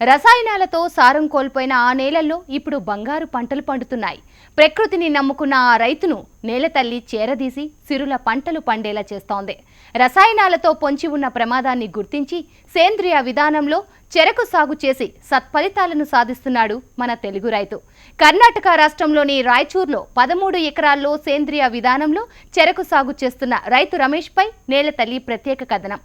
రసాయనాలతో సారం కోల్పోయిన ఆ నేలల్లో ఇప్పుడు బంగారు పంటలు పండుతున్నాయి. ప్రకృతిని నమ్ముకున్న ఆ రైతును నేలతల్లి చేరదీసి సిరుల పంటలు పండేలా చేస్తోంది. రసాయనాలతో పొంచి ఉన్న ప్రమాదాన్ని గుర్తించి సేంద్రియ విధానంలో చెరకు సాగు చేసి సత్ఫలితాలను సాధిస్తున్నాడు మన తెలుగు రైతు. కర్ణాటక రాష్ట్రంలోని రాయచూర్లో పదమూడు ఎకరాల్లో సేంద్రియ విధానంలో చెరకు సాగు చేస్తున్న రైతు రమేష్పై నేలతల్లి ప్రత్యేక కథనం.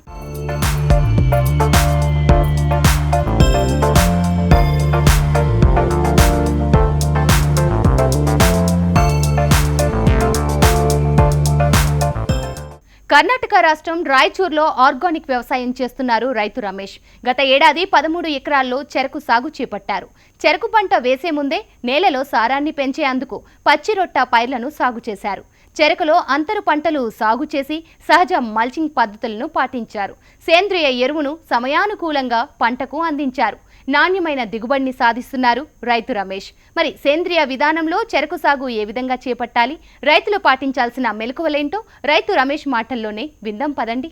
కర్ణాటక రాష్ట్రం రాయచూర్లో ఆర్గానిక్ వ్యవసాయం చేస్తున్నారు రైతు రమేష్. గత ఏడాది పదమూడు ఎకరాల్లో చెరకు సాగు చేపట్టారు. చెరకు పంట వేసే ముందే నేలలో సారాన్ని పెంచేందుకు పచ్చిరొట్ట పైర్లను సాగు చేశారు. చెరకులో అంతరు పంటలు సాగు చేసి సహజ మల్చింగ్ పద్ధతులను పాటించారు. సేంద్రియ ఎరువును సమయానుకూలంగా పంటకు అందించారు. నాణ్యమైన దిగుబడిని సాధిస్తున్నారు రైతు రమేష్. మరి సేంద్రియ విధానంలో చెరకు సాగు ఏ విధంగా చేపట్టాలి? రైతులు పాటించాల్సిన మెలకువలేంటో రైతు రమేష్ మాటల్లోనే విందాం పదండి.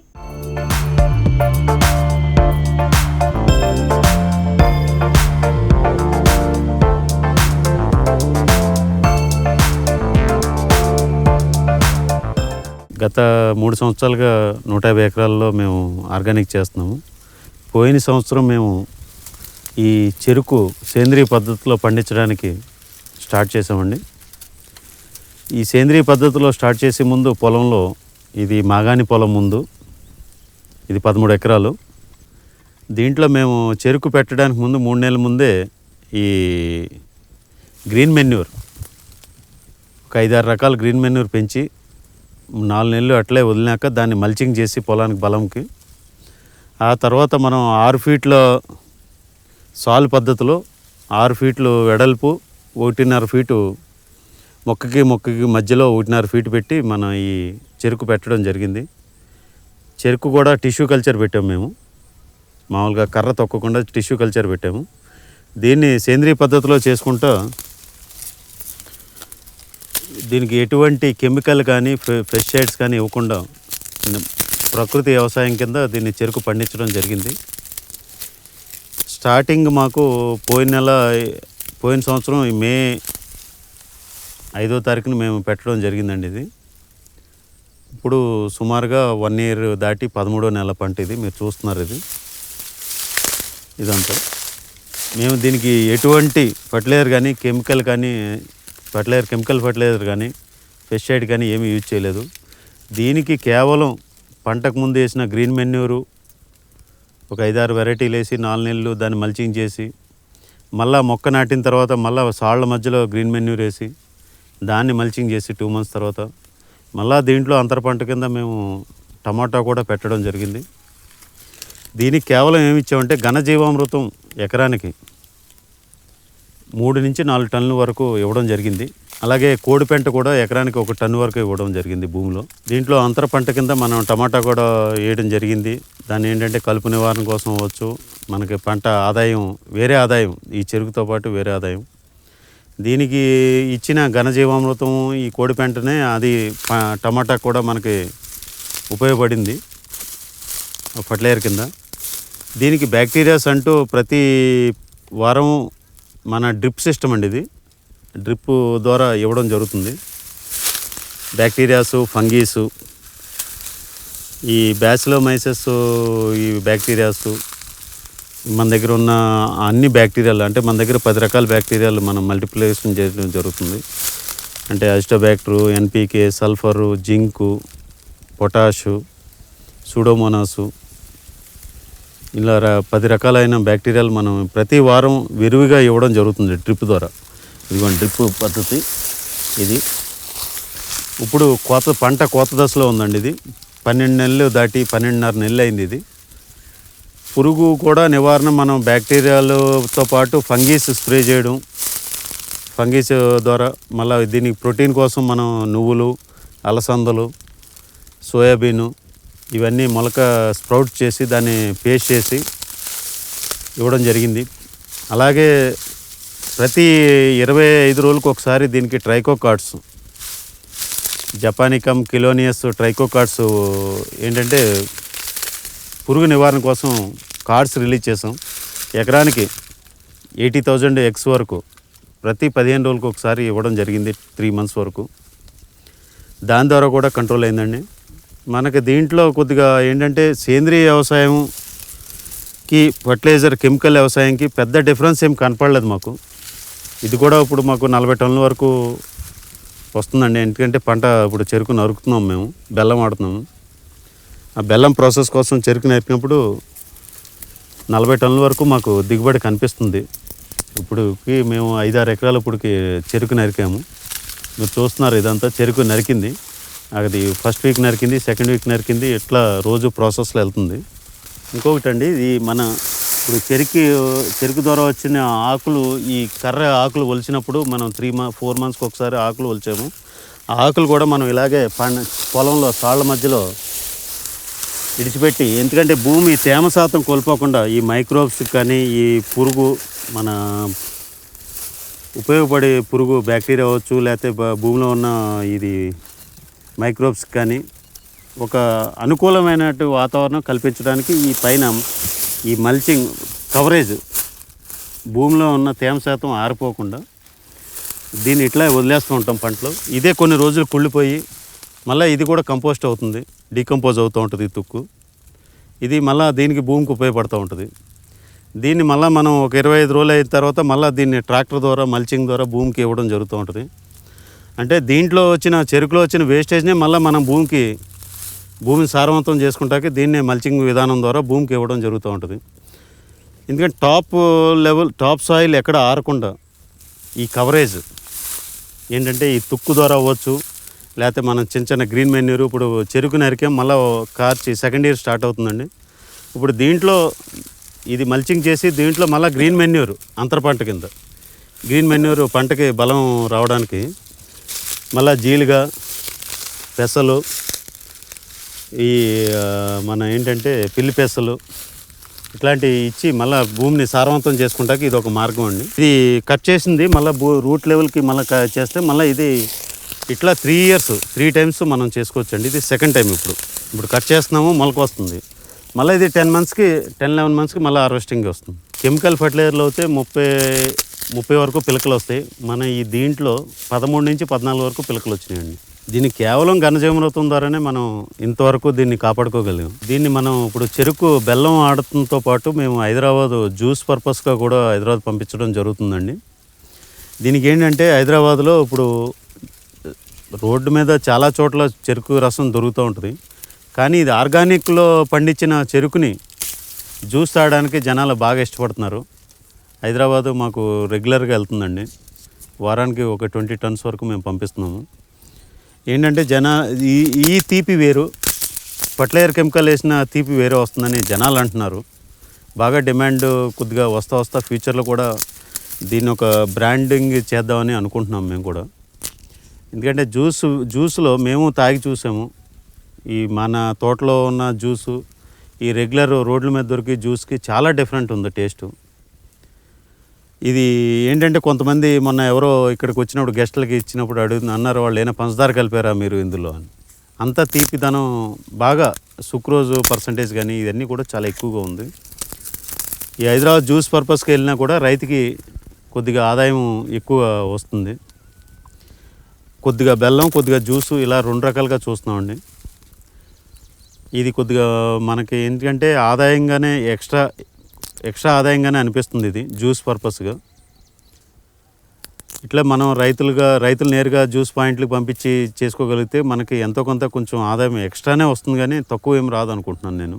గత మూడు సంవత్సరాలుగా నూట యాభై ఎకరాల్లో మేము ఆర్గానిక్ చేస్తున్నాము. పోయిన సంవత్సరం మేము ఈ చెరుకు సేంద్రియ పద్ధతిలో పండించడానికి స్టార్ట్ చేసామండి ఈ సేంద్రియ పద్ధతిలో స్టార్ట్ చేసే ముందు పొలంలో ఇది మాగాని పొలం ముందు ఇది పదమూడు ఎకరాలు. దీంట్లో మేము చెరుకు పెట్టడానికి ముందు మూడు నెలల ముందే ఈ గ్రీన్ మెన్యూర్ ఒక ఐదారు రకాల గ్రీన్ మెన్యూర్ పెంచి నాలుగు నెలలు అట్లే వదిలినాక దాన్ని మల్చింగ్ చేసి పొలానికి బలంకి. ఆ తర్వాత మనం ఆరు ఫీట్లో సాల్ పద్ధతిలో ఆరు ఫీట్లు వెడల్పు ఒకటిన్నర ఫీటు మొక్కకి మొక్కకి మధ్యలో ఒకటిన్నర ఫీట్ పెట్టి మనం ఈ చెరుకు పెట్టడం జరిగింది. చెరుకు కూడా టిష్యూ కల్చర్ పెట్టాము మేము. మామూలుగా కర్ర తొక్కకుండా టిష్యూ కల్చర్ పెట్టాము. దీన్ని సేంద్రియ పద్ధతిలో చేసుకుంటూ దీనికి ఎటువంటి కెమికల్ కానీ పెస్టిసైడ్స్ కానీ ఇవ్వకుండా ప్రకృతి వ్యవసాయం కింద దీన్ని చెరుకు పండించడం జరిగింది. స్టార్టింగ్ మాకు పోయిన నెల పోయిన సంవత్సరం మే ఐదో తారీఖున మేము పెట్టడం జరిగిందండి ఇది. ఇప్పుడు సుమారుగా వన్ ఇయర్ దాటి పదమూడో నెల పంట ఇది మీరు చూస్తున్నారు ఇది. ఇదంతా. మేము దీనికి ఎటువంటి ఫర్టిలైజర్ కానీ కెమికల్ కానీ ఫర్టిలైజర్ కెమికల్ ఫర్టిలైజర్ కానీ పెస్టిసైడ్ కానీ ఏమీ యూజ్ చేయలేదు. దీనికి కేవలం పంటకు ముందు వేసిన గ్రీన్ మెన్యూరు ఒక ఐదారు వెరైటీలు వేసి నాలుగు నెలలు దాన్ని మల్చింగ్ చేసి మళ్ళీ మొక్క నాటిన తర్వాత మళ్ళా సాళ్ళ మధ్యలో గ్రీన్ మెన్యూర్ వేసి దాన్ని మల్చింగ్ చేసి టూ మంత్స్ తర్వాత మళ్ళీ దీంట్లో అంతర పంట కింద మేము టమాటా కూడా పెట్టడం జరిగింది. దీనికి కేవలం ఏమి ఇచ్చామంటే ఘనజీవామృతం ఎకరానికి. మూడు నుంచి నాలుగు టన్నుల వరకు ఇవ్వడం జరిగింది. అలాగే కోడిపెంట కూడా ఎకరానికి ఒక టన్ను వరకు ఇవ్వడం జరిగింది భూమిలో. దీంట్లో అంతర పంట కింద మనం టమాటా కూడా వేయడం జరిగింది. దాన్ని ఏంటంటే కలుపు నివారణ కోసం అవ్వచ్చు. మనకి పంట ఆదాయం వేరే ఆదాయం ఈ చెరుకుతో పాటు వేరే ఆదాయం. దీనికి ఇచ్చిన ఘనజీవామృతం ఈ కోడి పెంటనే అది టమాటా కూడా మనకి ఉపయోగపడింది. ఫర్టిలైజర్ కింద. దీనికి బ్యాక్టీరియాస్ అంటూ ప్రతి వారం మన డ్రిప్ సిస్టమ్ అండి ఇది. డ్రిప్ ద్వారా ఇవ్వడం జరుగుతుంది. బ్యాక్టీరియాసు ఫంగీసు ఈ బ్యాసిలోమైసెస్ ఈ బ్యాక్టీరియాస్ మన దగ్గర ఉన్న అన్ని బ్యాక్టీరియాలు అంటే మన దగ్గర పది రకాల బ్యాక్టీరియాలు మనం మల్టిప్లికేషన్ చేయడం జరుగుతుంది. అంటే azotobacter NPK sulphur zinc potash pseudomonas ఇలా పది రకాలైన బ్యాక్టీరియాలు మనం ప్రతి వారం విరివిగా ఇవ్వడం జరుగుతుంది డ్రిప్ ద్వారా. ఇదిగోండి డ్రిప్ పద్ధతి ఇది. ఇప్పుడు కోత పంట కోత దశలో ఉందండి ఇది. పన్నెండు నెలలు దాటి పన్నెండున్నర నెలలు అయింది ఇది. పురుగు కూడా నివారణ మనం బ్యాక్టీరియాలతో పాటు ఫంగీస్ స్ప్రే చేయడం. ఫంగీస్ ద్వారా మళ్ళీ దీనికి ప్రోటీన్ కోసం మనం నువ్వులు అలసందలు సోయాబీను ఇవన్నీ మొలక స్ప్రౌట్ చేసి దాన్ని పేస్ట్ చేసి ఇవ్వడం జరిగింది. అలాగే ప్రతి ఇరవై ఐదు రోజులకు ఒకసారి దీనికి ట్రైకో కార్డ్స్ జపానికమ్ కిలోనియస్ ట్రైకో కార్డ్స్ ఏంటంటే పురుగు నివారణ కోసం కార్డ్స్ రిలీజ్ చేసాం ఎకరానికి ఎయిటీ థౌజండ్ ఎక్స్ వరకు ప్రతి పదిహేను రోజులకు ఒకసారి ఇవ్వడం జరిగింది త్రీ మంత్స్ వరకు. దాని ద్వారా కూడా కంట్రోల్ అయిందండి. మనకి దీంట్లో కొద్దిగా ఏంటంటే సేంద్రియ వ్యవసాయంకి ఫర్టిలైజర్ కెమికల్ వ్యవసాయంకి పెద్ద డిఫరెన్స్ ఏం కనపడలేదు మాకు. ఇది కూడా ఇప్పుడు మాకు నలభై టన్నుల వరకు వస్తుందండి. ఎందుకంటే పంట ఇప్పుడు చెరుకు నరుకుతున్నాం మేము బెల్లం ఆడుతున్నాము ఆ బెల్లం ప్రాసెస్ కోసం చెరుకు నరికినప్పుడు నలభై టన్నుల వరకు మాకు దిగుబడి కనిపిస్తుంది. ఇప్పుడుకి మేము ఐదారు ఎకరాలు ఇప్పుడుకి చెరుకు నరికాము. మీరు చూస్తున్నారు ఇదంతా చెరుకు నరికింది. అది ఫస్ట్ వీక్ నరికింది సెకండ్ వీక్ నరికింది ఇట్లా రోజు ప్రాసెస్లో వెళ్తుంది. ఇంకొకటి అండి ఇది మన ఇప్పుడు చెరుకు చెరుకు ద్వారా వచ్చిన ఆకులు ఈ కర్ర ఆకులు ఒలిచినప్పుడు మనం త్రీ మా ఫోర్ మంత్స్కి ఒకసారి ఆకులు ఒలిచాము. ఆ ఆకులు కూడా మనం ఇలాగే పండ పొలంలో సాళ్ళ మధ్యలో విడిచిపెట్టి ఎందుకంటే భూమి తేమ శాతం కోల్పోకుండా ఈ మైక్రోబ్స్ కానీ ఈ పురుగు మన ఉపయోగపడే పురుగు బ్యాక్టీరియా అవ్వచ్చు లేకపోతే భూమిలో ఉన్న ఇది మైక్రోబ్స్ కానీ ఒక అనుకూలమైన వాతావరణం కల్పించడానికి ఈ పైన ఈ మల్చింగ్ కవరేజ్ భూమిలో ఉన్న తేమ శాతం ఆరిపోకుండా దీన్ని ఇట్లా వదిలేస్తూ ఉంటాం పంటలో. ఇదే కొన్ని రోజులు కుళ్ళిపోయి మళ్ళీ ఇది కూడా కంపోస్ట్ అవుతుంది డీకంపోజ్ అవుతూ ఉంటుంది ఈ తుక్కు. ఇది మళ్ళీ దీనికి భూమికి ఉపయోగపడుతూ ఉంటుంది. దీన్ని మళ్ళీ మనం ఒక ఇరవై ఐదు రోజులు అయిన తర్వాత మళ్ళీ దీన్ని ట్రాక్టర్ ద్వారా మల్చింగ్ ద్వారా భూమికి ఇవ్వడం జరుగుతూ ఉంటుంది. అంటే దీంట్లో వచ్చిన చెరుకులో వచ్చిన వేస్టేజ్నే మళ్ళీ మనం భూమికి భూమిని సారవంతం చేసుకుంటాకి దీన్నే మల్చింగ్ విధానం ద్వారా భూమికి ఇవ్వడం జరుగుతూ ఉంటుంది. ఎందుకంటే టాప్ లెవెల్ టాప్ సాయిల్ ఎక్కడ ఆరకుండా ఈ కవరేజ్ ఏంటంటే ఈ తుక్కు ద్వారా అవ్వచ్చు లేకపోతే మనం చిన్న చిన్న గ్రీన్ మెన్యూర్ ఇప్పుడు చెరుకు నరికే మళ్ళీ కార్చి సెకండ్ ఇయర్ స్టార్ట్ అవుతుందండి. ఇప్పుడు దీంట్లో ఇది మల్చింగ్ చేసి దీంట్లో మళ్ళీ గ్రీన్ మెన్యూర్ అంతర పంట కింద. గ్రీన్ మెన్యూర్ పంటకి బలం రావడానికి మళ్ళీ జీలుగా పెసలు ఈ మన ఏంటంటే పిల్లి పెసలు ఇట్లాంటివి ఇచ్చి మళ్ళీ భూమిని సారవంతం చేసుకుంటాకి ఇది ఒక మార్గం అండి. ఇది కట్ చేసింది మళ్ళీ భూ రూట్ లెవెల్కి మళ్ళీ చేస్తే మళ్ళీ ఇది ఇట్లా త్రీ ఇయర్స్ త్రీ టైమ్స్ మనం చేసుకోవచ్చు అండి ఇది సెకండ్ టైం ఇప్పుడు. ఇప్పుడు కట్ చేస్తున్నాము మొలక వస్తుంది మళ్ళీ ఇది టెన్ మంత్స్కి టెన్ లెవెన్ మంత్స్కి మళ్ళీ హార్వెస్టింగ్ వస్తుంది. కెమికల్ ఫర్టిలైజర్లో అయితే ముప్పై ముప్పై వరకు పిలకలు వస్తాయి. మన ఈ దీంట్లో పదమూడు నుంచి పద్నాలుగు వరకు పిలకలు వచ్చినాయండి. దీన్ని కేవలం ఘనజీవమృతం ద్వారానే మనం ఇంతవరకు దీన్ని కాపాడుకోగలిగాం. దీన్ని మనం ఇప్పుడు చెరుకు బెల్లం ఆడటంతో పాటు మేము హైదరాబాద్ జ్యూస్ పర్పస్గా కూడా హైదరాబాద్ పంపించడం జరుగుతుందండి. దీనికి ఏంటంటే హైదరాబాద్లో ఇప్పుడు రోడ్డు మీద చాలా చోట్ల చెరుకు రసం దొరుకుతూ ఉంటుంది. కానీ ఇది ఆర్గానిక్లో పండించిన చెరుకుని జ్యూస్ తాగడానికి జనాలు బాగా ఇష్టపడుతున్నారు. హైదరాబాద్ మాకు రెగ్యులర్గా వెళ్తుందండి. వారానికి ఒక ట్వంటీ టన్స్ వరకు మేము పంపిస్తున్నాము. ఏంటంటే జన ఈ ఈ తీపి వేరు ఫర్టిలైజర్ కెమికల్ వేసిన తీపి వేరే వస్తుందని జనాలు అంటున్నారు. బాగా డిమాండ్ కొద్దిగా వస్తా వస్తా ఫ్యూచర్లో కూడా దీన్ని ఒక బ్రాండింగ్ చేద్దామని అనుకుంటున్నాం మేము కూడా. ఎందుకంటే జ్యూస్ జ్యూస్లో మేము తాగి చూసాము. ఈ మన తోటలో ఉన్న జ్యూసు ఈ రెగ్యులర్ రోడ్ల మీద దొరికే జ్యూస్కి చాలా డిఫరెంట్ ఉంది టేస్ట్. ఇది ఏంటంటే కొంతమంది మొన్న ఎవరో ఇక్కడికి వచ్చినప్పుడు గెస్టులకి ఇచ్చినప్పుడు అడుగుతుంది అన్నారు వాళ్ళు ఏమైనా పంచదార కలిపారా మీరు ఇందులో? అని. అంత తీపిదనం బాగా సుక్రోజ్ పర్సంటేజ్ కానీ ఇవన్నీ కూడా చాలా ఎక్కువగా ఉంది. ఈ హైదరాబాద్ జ్యూస్ పర్పస్కి వెళ్ళినా కూడా రైతుకి కొద్దిగా ఆదాయం ఎక్కువ వస్తుంది. కొద్దిగా బెల్లం కొద్దిగా జ్యూసు ఇలా రెండు రకాలుగా చూస్తున్నామండి. ఇది కొద్దిగా మనకి ఎందుకంటే ఆదాయంగానే ఎక్స్ట్రా ఎక్స్ట్రా ఆదాయంగానే అనిపిస్తుంది ఇది జ్యూస్ పర్పస్గా. ఇట్లా మనం రైతులుగా రైతులు నేరుగా జ్యూస్ పాయింట్లకు పంపించి చేసుకోగలిగితే మనకి ఎంతో కొంత కొంచెం ఆదాయం ఎక్స్ట్రానే వస్తుంది కానీ తక్కువ ఏం రాదు అనుకుంటున్నాను నేను.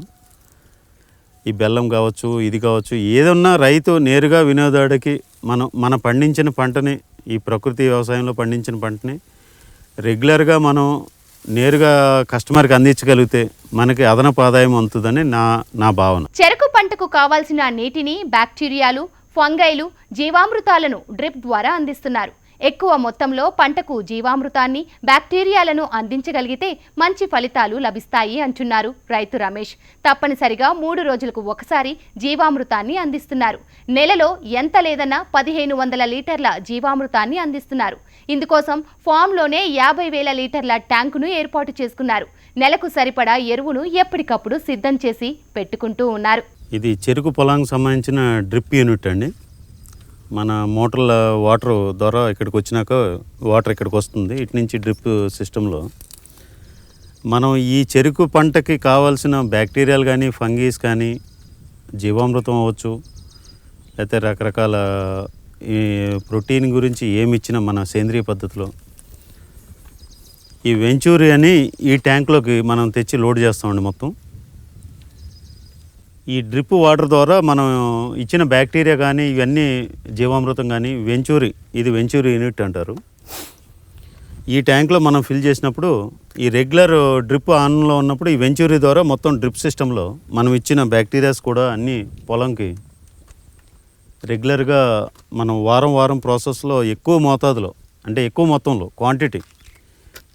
ఈ బెల్లం కావచ్చు ఇది కావచ్చు ఏదన్నా రైతు నేరుగా వినియోగదారుడికి మనం మన పండించిన పంటని ఈ ప్రకృతి వ్యవసాయంలో పండించిన పంటని రెగ్యులర్గా మనం నేరుగా కస్టమర్కి అందించగలిగితే మనకి అదనపు ఆదాయం అందుతుందని నా నా భావన. చెరకు పంటకు కావాల్సిన నీటిని బ్యాక్టీరియాలు ఫంగైలు జీవామృతాలను డ్రిప్ ద్వారా అందిస్తున్నారు. ఎక్కువ మొత్తంలో పంటకు జీవామృతాన్ని బ్యాక్టీరియాలను అందించగలిగితే మంచి ఫలితాలు లభిస్తాయి అంటున్నారు రైతు రమేష్. తప్పనిసరిగా మూడు రోజులకు ఒకసారి జీవామృతాన్ని అందిస్తున్నారు. నెలలో ఎంత లేదన్నా పదిహేను వందల లీటర్ల జీవామృతాన్ని అందిస్తున్నారు. ఇందుకోసం ఫామ్లోనే యాభై వేల లీటర్ల ట్యాంకును ఏర్పాటు చేసుకున్నారు. నెలకు సరిపడా ఎరువును ఎప్పటికప్పుడు సిద్ధం చేసి పెట్టుకుంటూ ఉన్నారు. ఇది చెరుకు పొలానికి సంబంధించిన డ్రిప్ యూనిట్ అండి. మన మోటార్ల వాటర్ ద్వారా ఇక్కడికి వచ్చినాక వాటర్ ఇక్కడికి వస్తుంది. ఇటు నుంచి డ్రిప్ సిస్టంలో. మనం ఈ చెరుకు పంటకి కావాల్సిన బ్యాక్టీరియాలు కానీ ఫంగీస్ కానీ జీవామృతం అవ్వచ్చు లేకపోతే రకరకాల ఈ ప్రోటీన్ గురించి ఏమి ఇచ్చినా మన సేంద్రియ పద్ధతిలో? ఈ వెంచూరి అని ఈ ట్యాంక్లోకి మనం తెచ్చి లోడ్ చేస్తామండి మొత్తం. ఈ డ్రిప్ వాటర్ ద్వారా మనం ఇచ్చిన బ్యాక్టీరియా కానీ ఇవన్నీ జీవామృతం కానీ వెంచూరి ఇది వెంచూరి యూనిట్ అంటారు. ఈ ట్యాంక్లో మనం ఫిల్ చేసినప్పుడు ఈ రెగ్యులర్ డ్రిప్ ఆన్లో ఉన్నప్పుడు ఈ వెంచూరి ద్వారా మొత్తం డ్రిప్ సిస్టంలో మనం ఇచ్చిన బ్యాక్టీరియాస్ కూడా అన్నీ పొలంకి రెగ్యులర్గా మనం వారం వారం ప్రాసెస్లో ఎక్కువ మోతాదులో అంటే ఎక్కువ మొత్తంలో క్వాంటిటీ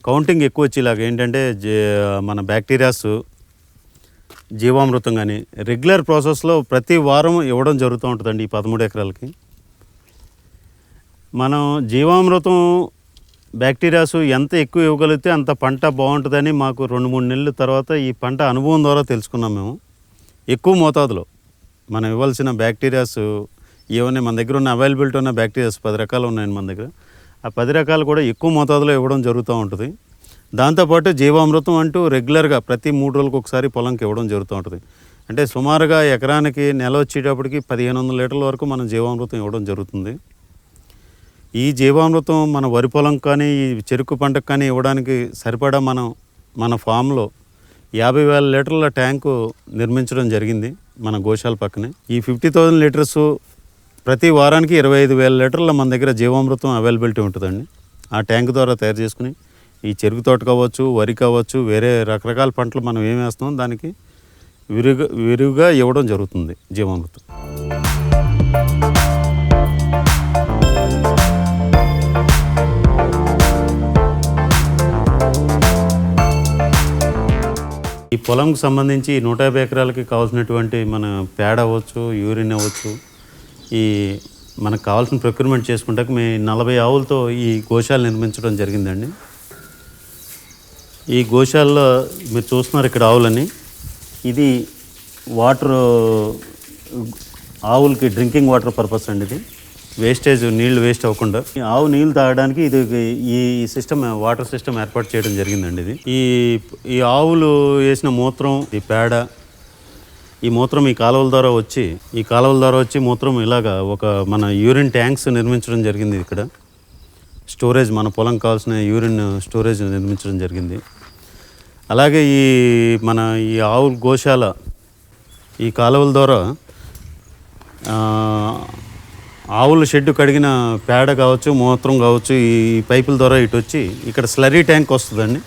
కౌంటింగ్ ఎక్కువ వచ్చేలాగా ఏంటంటే జే- మన బ్యాక్టీరియాస్ జీవామృతం కానీ రెగ్యులర్ ప్రాసెస్లో ప్రతి వారం ఇవ్వడం జరుగుతూ ఉంటుందండి ఈ పదమూడు ఎకరాలకి. మనం జీవామృతం బ్యాక్టీరియాస్ ఎంత ఎక్కువ ఇవ్వగలిగితే అంత పంట బాగుంటుందని మాకు రెండు మూడు నెలల తర్వాత ఈ పంట అనుభవం ద్వారా తెలుసుకున్నాం మేము. ఎక్కువ మోతాదులో మనం ఇవ్వాల్సిన బ్యాక్టీరియాస్ ఏమైనా మన దగ్గర ఉన్న అవైలబిలిటీ ఉన్న బ్యాక్టీరియాస్ పది రకాలు ఉన్నాయండి మన దగ్గర. ఆ పది రకాలు కూడా ఎక్కువ మోతాదులో ఇవ్వడం జరుగుతూ ఉంటుంది. దాంతోపాటు జీవామృతం అంటూ రెగ్యులర్గా ప్రతి మూడు రోజులకు ఒకసారి పొలంకి ఇవ్వడం జరుగుతూ ఉంటుంది. అంటే సుమారుగా ఎకరానికి నెల వచ్చేటప్పటికి పదిహేను వందల లీటర్ల వరకు మనం జీవామృతం ఇవ్వడం జరుగుతుంది. ఈ జీవామృతం మన వరి పొలం కానీ ఈ చెరుకు పంటకు కానీ ఇవ్వడానికి సరిపడా మనం మన ఫామ్లో యాభై వేల లీటర్ల ట్యాంకు నిర్మించడం జరిగింది మన గోశాల పక్కనే. ఈ ఫిఫ్టీ థౌజండ్ లీటర్స్ ప్రతి వారానికి ఇరవై ఐదు వేల లీటర్ల మన దగ్గర జీవామృతం అవైలబిలిటీ ఉంటుందండి. ఆ ట్యాంక్ ద్వారా తయారు చేసుకుని ఈ చెరుకు తోట కావచ్చు వరి కావచ్చు వేరే రకరకాల పంటలు మనం ఏం దానికి విరిగా విరివిగా ఇవ్వడం జరుగుతుంది జీవామృతం. ఈ పొలంకు సంబంధించి నూట యాభై ఎకరాలకి కావాల్సినటువంటి మన పేడ అవ్వచ్చు యూరిన్ అవ్వచ్చు ఈ మనకు కావాల్సిన ప్రొక్యూర్మెంట్ చేసుకుంటాక మేము నలభై ఆవులతో ఈ గోశాల నిర్మించడం జరిగిందండి. ఈ గోశాలలో మీరు చూస్తున్నారు ఇక్కడ ఆవులని ఇది వాటర్ ఆవులకి డ్రింకింగ్ వాటర్ పర్పస్ అండి ఇది. వేస్టేజ్ నీళ్ళు వేస్ట్ అవ్వకుండా. ఈ ఆవు నీళ్ళు తాగడానికి ఇది ఈ సిస్టమ్ వాటర్ సిస్టమ్ ఏర్పాటు చేయడం జరిగిందండి ఇది. ఈ ఈ ఆవులు వేసిన మూత్రం ఈ పేడ ఈ మూత్రం ఈ కాలువల ద్వారా వచ్చి ఈ కాలువల ద్వారా వచ్చి మూత్రం ఇలాగా ఒక మన యూరిన్ ట్యాంక్స్ నిర్మించడం జరిగింది ఇక్కడ. స్టోరేజ్ మన పొలం కావాల్సిన యూరిన్ స్టోరేజ్ నిర్మించడం జరిగింది. అలాగే ఈ మన ఈ ఆవుల గోశాల ఈ కాలువల ద్వారా ఆవుల షెడ్ కడిగిన పేడ కావచ్చు మూత్రం కావచ్చు ఈ పైపుల ద్వారా ఇటు వచ్చి ఇక్కడ స్లరీ ట్యాంక్ వస్తుందండి.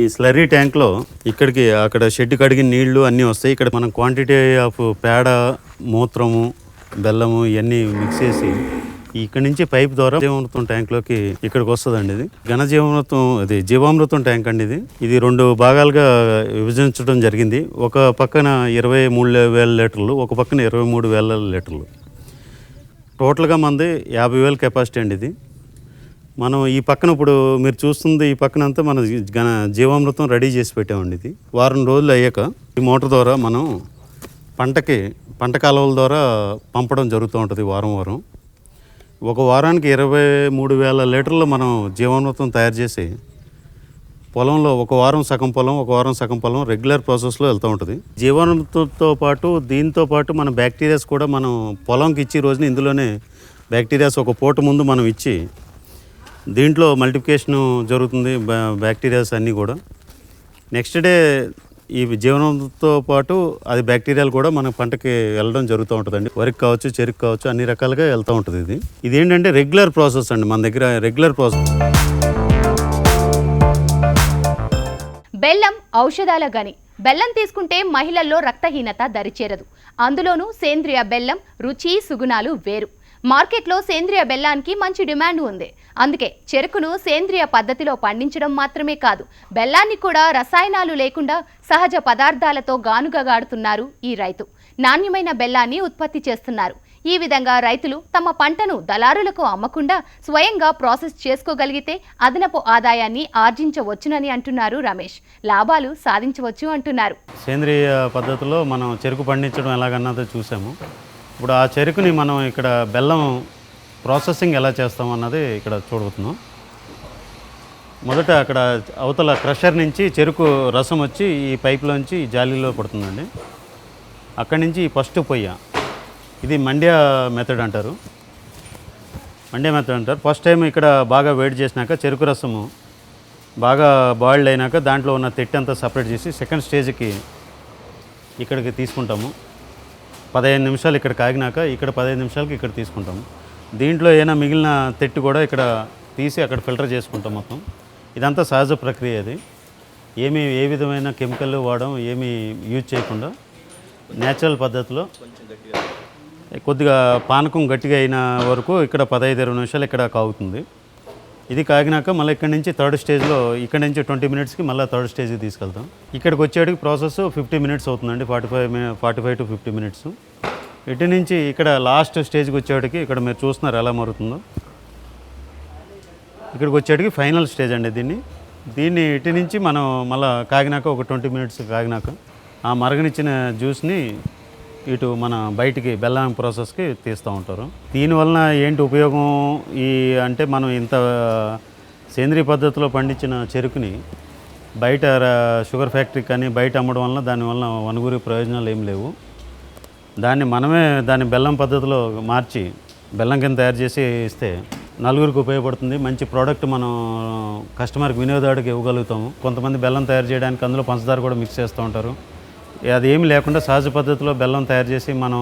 ఈ స్లరీ ట్యాంక్లో ఇక్కడికి అక్కడ షెడ్ కడిగిన నీళ్ళు అన్నీ వస్తాయి. ఇక్కడ మనం క్వాంటిటీ ఆఫ్ పేడ మూత్రము బెల్లము ఇవన్నీ మిక్స్ చేసి ఇక్కడ నుంచి పైప్ ద్వారా జీవామృతం ట్యాంక్లోకి ఇక్కడికి వస్తుందండి ఇది. ఘన జీవామృతం ఇది జీవామృతం ట్యాంక్ అండి ఇది. ఇది రెండు భాగాలుగా విభజించడం జరిగింది. ఒక పక్కన ఇరవై మూడు వేల లీటర్లు ఒక పక్కన ఇరవై మూడు వేల లీటర్లు. టోటల్గా మంది యాభై వేల కెపాసిటీ అండి ఇది. మనం ఈ పక్కన ఇప్పుడు మీరు చూస్తుంది ఈ పక్కన అంతా మన ఘన జీవామృతం రెడీ చేసి పెట్టామండి ఇది. వారం రోజులు అయ్యాక ఈ మోటార్ ద్వారా మనం పంటకి పంట కాలువల ద్వారా పంపడం జరుగుతూ ఉంటుంది వారం వారం. ఒక వారానికి ఇరవై మూడు వేల లీటర్లు మనం జీవామృతం తయారు చేసి పొలంలో ఒక వారం సగం పొలం ఒక వారం సగం పొలం రెగ్యులర్ ప్రాసెస్లో వెళ్తూ ఉంటుంది. జీవామృతంతో పాటు దీంతో పాటు మన బ్యాక్టీరియాస్ కూడా మనం పొలంకి ఇచ్చి రోజున ఇందులోనే బ్యాక్టీరియాస్ ఒక పూట ముందు మనం ఇచ్చి దీంట్లో మల్టిప్లికేషన్ జరుగుతుంది బ్యాక్టీరియాస్ అన్నీ కూడా. నెక్స్ట్ డే ఈ జీవనంతో పాటు అది బ్యాక్టీరియాలు కూడా మన పంటకి వెళ్ళడం జరుగుతూ ఉంటుందండి. వరికి కావచ్చు చెరుకు కావచ్చు అన్ని రకాలుగా వెళ్తూ ఉంటుంది ఇది. ఇది ఏంటంటే రెగ్యులర్ ప్రాసెస్ అండి మన దగ్గర రెగ్యులర్ ప్రాసెస్. బెల్లం ఔషధాల గని. బెల్లం తీసుకుంటే మహిళల్లో రక్తహీనత దరిచేరదు. అందులోనూ సేంద్రియ బెల్లం రుచి సుగుణాలు వేరు. మార్కెట్లో సేంద్రియ బెల్లానికి మంచి డిమాండ్ ఉంది. అందుకే చెరుకును సేంద్రియ పద్ధతిలో పండించడం మాత్రమే కాదు బెల్లాన్ని కూడా రసాయనాలు లేకుండా సహజ పదార్థాలతో గానుగగాడుతున్నారు ఈ రైతు. నాణ్యమైన బెల్లాన్ని ఉత్పత్తి చేస్తున్నారు. ఈ విధంగా రైతులు తమ పంటను దళారులకు అమ్మకుండా స్వయంగా ప్రాసెస్ చేసుకోగలిగితే అదనపు ఆదాయాన్ని ఆర్జించవచ్చునని అంటున్నారు రమేష్. లాభాలు సాధించవచ్చు అంటున్నారు. సేంద్రియ పద్ధతిలో మనం చెరుకు పండించడం ఎలాగన్నదో చూసాము. ఇప్పుడు ఆ చెరుకుని మనం ఇక్కడ బెల్లం ప్రాసెసింగ్ ఎలా చేస్తాం అన్నది ఇక్కడ చూడబోతున్నాం. మొదట అక్కడ అవతల క్రషర్ నుంచి చెరుకు రసం వచ్చి ఈ పైప్లోంచి జాలీలో పడుతుందండి. అక్కడి నుంచి ఫస్ట్ పొయ్య. ఇది మండ్యా మెథడ్ అంటారు. మండ్యా మెథడ్ అంటారు. ఫస్ట్ టైం ఇక్కడ బాగా వేడి చేసినాక చెరుకు రసము బాగా బాయిల్డ్ అయినాక దాంట్లో ఉన్న తిట్టంతా సపరేట్ చేసి సెకండ్ స్టేజ్కి ఇక్కడికి తీసుకుంటాము. పదిహేను నిమిషాలు ఇక్కడ కాగినాక ఇక్కడ పదిహేను నిమిషాలకి ఇక్కడ తీసుకుంటాం. దీంట్లో ఏమైనా మిగిలిన తెట్టు కూడా ఇక్కడ తీసి అక్కడ ఫిల్టర్ చేసుకుంటాం మొత్తం. ఇదంతా సహజ ప్రక్రియ అది. ఏమీ ఏ విధమైన కెమికల్ వాడడం ఏమీ యూజ్ చేయకుండా న్యాచురల్ పద్ధతిలో కొద్దిగా పానకం గట్టిగా అయిన వరకు ఇక్కడ పదహైదు ఇరవై నిమిషాలు ఇక్కడ కాగుతుంది. ఇది కాగినాక మళ్ళీ ఇక్కడ నుంచి థర్డ్ స్టేజ్లో ఇక్కడ నుంచి ట్వంటీ మినిట్స్కి మళ్ళీ థర్డ్ స్టేజ్కి తీసుకెళ్తాం. ఇక్కడికి వచ్చేటికి ప్రాసెస్ ఫిఫ్టీ మినిట్స్ అవుతుందండి forty five forty five to fifty minutes ఇటు నుంచి ఇక్కడ లాస్ట్ స్టేజ్కి వచ్చేటికి ఇక్కడ మీరు చూస్తున్నారు ఎలా మారుతుందో. ఇక్కడికి వచ్చేటికి ఫైనల్ స్టేజ్ అండి దీన్ని. దీన్ని ఇటు నుంచి మనం మళ్ళీ కాగినాక ఒక ట్వంటీ మినిట్స్ కాగినాక ఆ మరగనిచ్చిన జ్యూస్ని ఇటు మన బయటికి బెల్లం ప్రాసెస్కి తీస్తూ ఉంటారు. దీనివలన ఏంటి ఉపయోగం? ఈ అంటే మనం ఇంత సేంద్రియ పద్ధతిలో పండించిన చెరుకుని బయట షుగర్ ఫ్యాక్టరీ కానీ బయట అమ్మడం వలన దానివల్ల వనుగురి ప్రయోజనాలు ఏం లేవు. దాన్ని మనమే దాన్ని బెల్లం పద్ధతిలో మార్చి బెల్లం కింద తయారు చేసి ఇస్తే నలుగురికి ఉపయోగపడుతుంది. మంచి ప్రోడక్ట్ మనం కస్టమర్కి వినియోగదారుడికి ఇవ్వగలుగుతాము. కొంతమంది బెల్లం తయారు చేయడానికి అందులో పంచదార కూడా మిక్స్ చేస్తూ ఉంటారు. అది ఏమి లేకుండా సహజ పద్ధతిలో బెల్లం తయారు చేసి మనం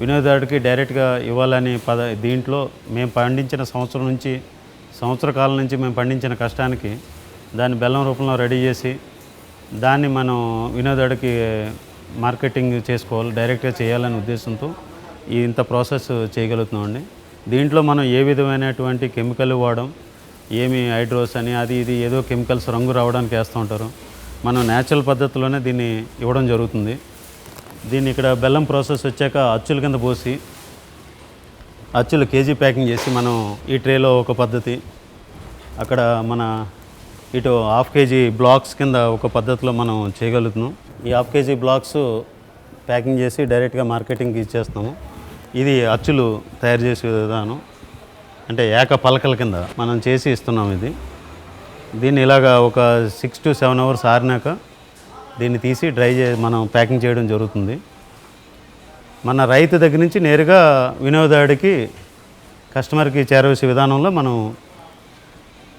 వినియోగదారుడికి డైరెక్ట్గా ఇవ్వాలని పద దీంట్లో మేము పండించిన సంవత్సరం నుంచి సంవత్సర కాలం నుంచి మేము పండించిన కష్టానికి దాన్ని బెల్లం రూపంలో రెడీ చేసి దాన్ని మనం వినోదాడికి మార్కెటింగ్ చేసుకోవాలి డైరెక్ట్గా చేయాలనే ఉద్దేశంతో ఇంత ప్రాసెస్ చేయగలుగుతున్నామండి. దీంట్లో మనం ఏ విధమైనటువంటి కెమికల్ వాడడం ఏమి హైడ్రోస్ అని అది ఇది ఏదో కెమికల్స్ రంగు రావడానికి వేస్తూ ఉంటారు. మనం న్యాచురల్ పద్ధతిలోనే దీన్ని ఇవ్వడం జరుగుతుంది. దీన్ని ఇక్కడ బెల్లం ప్రాసెస్ వచ్చాక అచ్చుల కింద పోసి అచ్చులు కేజీ ప్యాకింగ్ చేసి మనం ఈ ట్రేలో ఒక పద్ధతి అక్కడ మన ఇటు హాఫ్ కేజీ బ్లాక్స్ కింద ఒక పద్ధతిలో మనం చేయగలుగుతున్నాం. ఈ హాఫ్ కేజీ బ్లాక్స్ ప్యాకింగ్ చేసి డైరెక్ట్గా మార్కెటింగ్కి ఇచ్చేస్తాము ఇది అచ్చులు తయారు చేసే విధానం. అంటే ఏక పలకల కింద మనం చేసి ఇస్తున్నాం ఇది. దీన్ని ఇలాగా ఒక సిక్స్ టు సెవెన్ అవర్స్ ఆరినాక దీన్ని తీసి డ్రై చే మనం ప్యాకింగ్ చేయడం జరుగుతుంది. మన రైతు దగ్గర నుంచి నేరుగా వినియోగదారుడికి కస్టమర్కి చేరవేసే విధానంలో మనం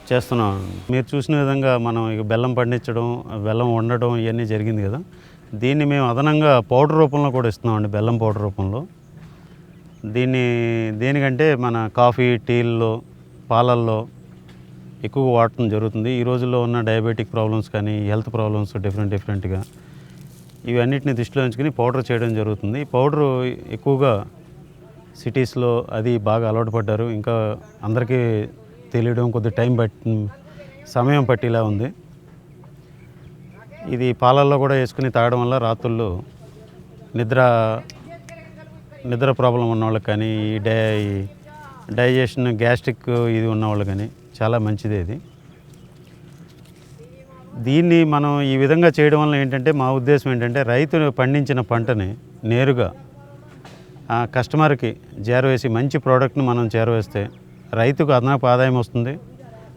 చేస్తున్నాం. మీరు చూసిన విధంగా మనం ఇక బెల్లం పండించడం బెల్లం వండడం ఇవన్నీ జరిగింది కదా. దీన్ని మేము అదనంగా పౌడర్ రూపంలో కూడా ఇస్తున్నామండి బెల్లం పౌడర్ రూపంలో. దీన్ని దేనికంటే మన కాఫీ టీల్లో పాలల్లో ఎక్కువగా వాడటం జరుగుతుంది. ఈ రోజుల్లో ఉన్న డయాబెటిక్ ప్రాబ్లమ్స్ కానీ హెల్త్ ప్రాబ్లమ్స్ డిఫరెంట్ డిఫరెంట్గా ఇవన్నిటిని దృష్టిలో ఉంచుకుని పౌడర్ చేయడం జరుగుతుంది. పౌడరు ఎక్కువగా సిటీస్లో అది బాగా అలవాటు పడ్డారు. ఇంకా అందరికీ తెలియడం కొద్ది టైం పట్టి సమయం పట్టేలా ఉంది. ఇది పాలల్లో కూడా వేసుకుని తాగడం వల్ల రాత్రుల్లో నిద్ర నిద్ర ప్రాబ్లం ఉన్న వాళ్ళకి కానీ ఈ డే డైజెషన్ గ్యాస్ట్రిక్ ఇది ఉన్న వాళ్ళు కానీ చాలా మంచిది ఇది. దీన్ని మనం ఈ విధంగా చేయడం వల్ల ఏంటంటే మా ఉద్దేశం ఏంటంటే రైతు పండించిన పంటని నేరుగా ఆ కస్టమర్కి చేరవేసి మంచి ప్రోడక్ట్ని మనం చేరవేస్తే రైతుకు అదనపు ఆదాయం వస్తుంది.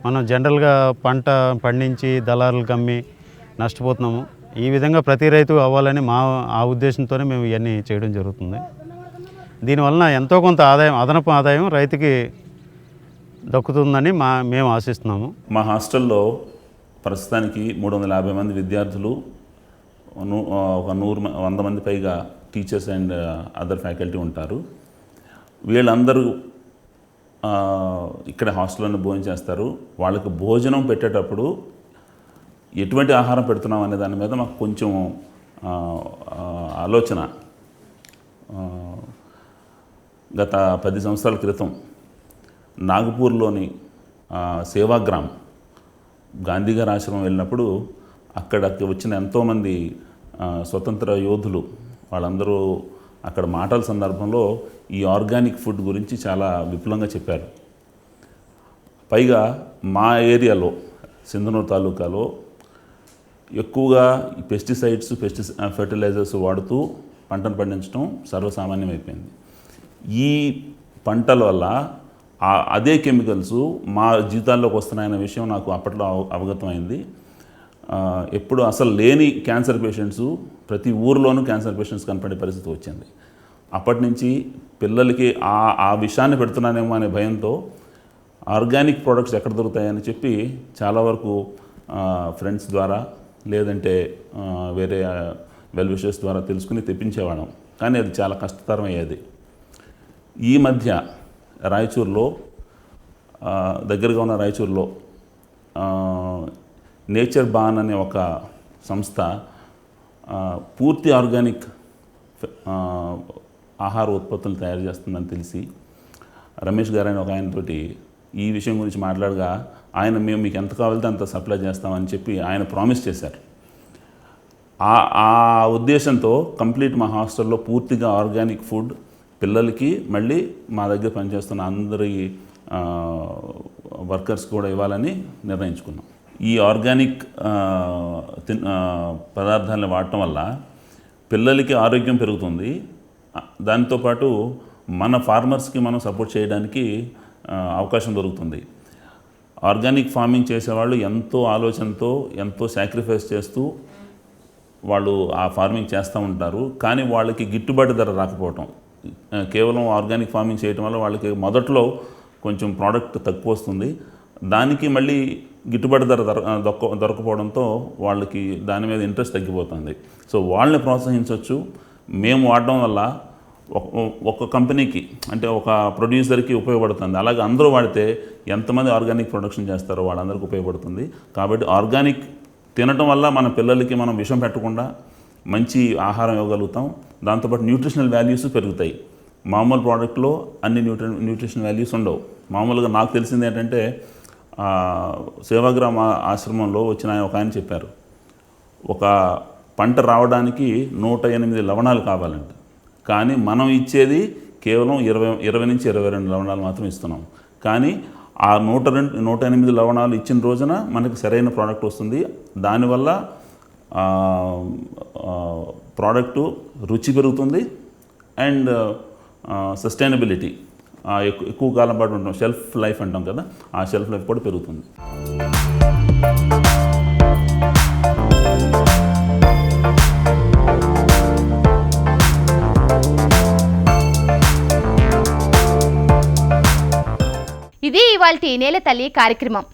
మనం జనరల్గా పంట పండించి దళారులకు అమ్మి నష్టపోతున్నాము. ఈ విధంగా ప్రతి రైతు అవ్వాలని మా ఆ ఉద్దేశంతోనే మేము ఇవన్నీ చేయడం జరుగుతుంది. దీనివలన ఎంతో కొంత ఆదాయం అదనపు ఆదాయం రైతుకి దక్కుతుందని మా మేము ఆశిస్తున్నాము. మా హాస్టల్లో ప్రస్తుతానికి మూడు వందల యాభై మంది విద్యార్థులు ఒక నూరు మ- వంద మంది పైగా టీచర్స్ అండ్ అదర్ ఫ్యాకల్టీ ఉంటారు. వీళ్ళందరూ ఇక్కడ హాస్టల్లోనే భోజనం చేస్తారు. వాళ్ళకి భోజనం పెట్టేటప్పుడు ఎటువంటి ఆహారం పెడుతున్నాం అనే దాని మీద మాకు కొంచెం ఆలోచన. గత పది సంవత్సరాల క్రితం నాగపూర్లోని సేవాగ్రామ్ గాంధీ గారి ఆశ్రమం వెళ్ళినప్పుడు అక్కడికి వచ్చిన ఎంతోమంది స్వతంత్ర యోధులు వాళ్ళందరూ అక్కడ మాటల సందర్భంలో ఈ ఆర్గానిక్ ఫుడ్ గురించి చాలా విపులంగా చెప్పారు. పైగా మా ఏరియాలో సింధనూరు తాలూకాలో ఎక్కువగా ఈ పెస్టిసైడ్స్ పెస్టి ఫెర్టిలైజర్స్ వాడుతూ పంటను పండించడం సర్వసామాన్యం అయిపోయింది ఈ పంటల వల్ల అదే కెమికల్స్ మా జీవితాల్లోకి వస్తున్నాయన్న విషయం నాకు అప్పట్లో అవ- అవగతమైంది. ఎప్పుడు అసలు లేని క్యాన్సర్ పేషెంట్స్ ప్రతి ఊరిలోనూ క్యాన్సర్ పేషెంట్స్ కనపడే పరిస్థితి వచ్చింది. అప్పటి నుంచి పిల్లలకి ఆ ఆ విషయాన్ని పెడుతున్నానేమో అనే భయంతో ఆర్గానిక్ ప్రోడక్ట్స్ ఎక్కడ దొరుకుతాయని చెప్పి చాలా వరకు ఫ్రెండ్స్ ద్వారా లేదంటే వేరే వెల్ విషెస్ ద్వారా తెలుసుకుని తెప్పించేవాళ్ళం. కానీ అది చాలా కష్టతరం అయ్యేది ఈ మధ్య రాయచూరులో దగ్గరగా ఉన్న రాయచూరులో నేచర్ బాన్ అనే ఒక సంస్థ పూర్తి ఆర్గానిక్ ఆహార ఉత్పత్తులు తయారు చేస్తుందని తెలిసి రమేష్ గారు అని ఒక ఆయనతోటి ఈ విషయం గురించి మాట్లాడగా ఆయన మేము మీకు ఎంత కావాలితే అంత సప్లై చేస్తామని చెప్పి ఆయన ప్రామిస్ చేశారు. ఆ ఆ ఉద్దేశంతో కంప్లీట్ మా హాస్టల్లో పూర్తిగా ఆర్గానిక్ ఫుడ్ పిల్లలకి మళ్ళీ మా దగ్గర పనిచేస్తున్న అందరి వర్కర్స్ కూడా ఇవ్వాలని నిర్ణయించుకున్నాం. ఈ ఆర్గానిక్ తిన్- పదార్థాలను వాడటం వల్ల పిల్లలకి ఆరోగ్యం పెరుగుతుంది. దాంతోపాటు మన ఫార్మర్స్కి మనం సపోర్ట్ చేయడానికి అవకాశం దొరుకుతుంది. ఆర్గానిక్ ఫార్మింగ్ చేసేవాళ్ళు ఎంతో ఆలోచనతో ఎంతో సాక్రిఫైస్ చేస్తూ వాళ్ళు ఆ ఫార్మింగ్ చేస్తూ ఉంటారు. కానీ వాళ్ళకి గిట్టుబాటు ధర రాకపోవటం. కేవలం ఆర్గానిక్ ఫార్మింగ్ చేయటం వల్ల వాళ్ళకి మొదట్లో కొంచెం ప్రోడక్ట్ తక్కువ వస్తుంది. దానికి మళ్ళీ గిట్టుబాటు ధర దొర దొక్క దొరకపోవడంతో వాళ్ళకి దాని మీద ఇంట్రెస్ట్ తగ్గిపోతుంది. సో వాళ్ళని ప్రోత్సహించవచ్చు మేము వాడడం వల్ల ఒక కంపెనీకి అంటే ఒక ప్రొడ్యూసర్కి ఉపయోగపడుతుంది. అలాగే అందరూ వాడితే ఎంతమంది ఆర్గానిక్ ప్రొడక్షన్ చేస్తారో వాళ్ళందరికీ ఉపయోగపడుతుంది. కాబట్టి ఆర్గానిక్ తినటం వల్ల మన పిల్లలకి మనం విషం పెట్టకుండా మంచి ఆహారం ఇవ్వగలుగుతాం. దాంతోపాటు న్యూట్రిషనల్ వాల్యూస్ పెరుగుతాయి. మామూలు ప్రోడక్ట్లో అన్ని న్యూట్రి న్యూట్రిషన్ వాల్యూస్ ఉండవు. మామూలుగా నాకు తెలిసింది ఏంటంటే సేవాగ్రామ ఆశ్రమంలో వచ్చిన ఆయన ఒక ఆయన చెప్పారు. ఒక పంట రావడానికి నూట ఎనిమిది లవణాలు కావాలంట. కానీ మనం ఇచ్చేది కేవలం ఇరవై ఇరవై నుంచి ఇరవై రెండు లవణాలు మాత్రం ఇస్తున్నాం. కానీ ఆ నూట రెండు నూట ఎనిమిది లవణాలు ఇచ్చిన రోజున మనకి సరైన ప్రోడక్ట్ వస్తుంది. దానివల్ల ప్రోడక్టు రుచి పెరుగుతుంది అండ్ సస్టైనబిలిటీ. ఎక్కువ కాలం పాటు ఉంటాం షెల్ఫ్ లైఫ్ అంటాం కదా ఆ షెల్ఫ్ లైఫ్ కూడా పెరుగుతుంది. ఇది ఇవాళ నేల తల్లి కార్యక్రమం.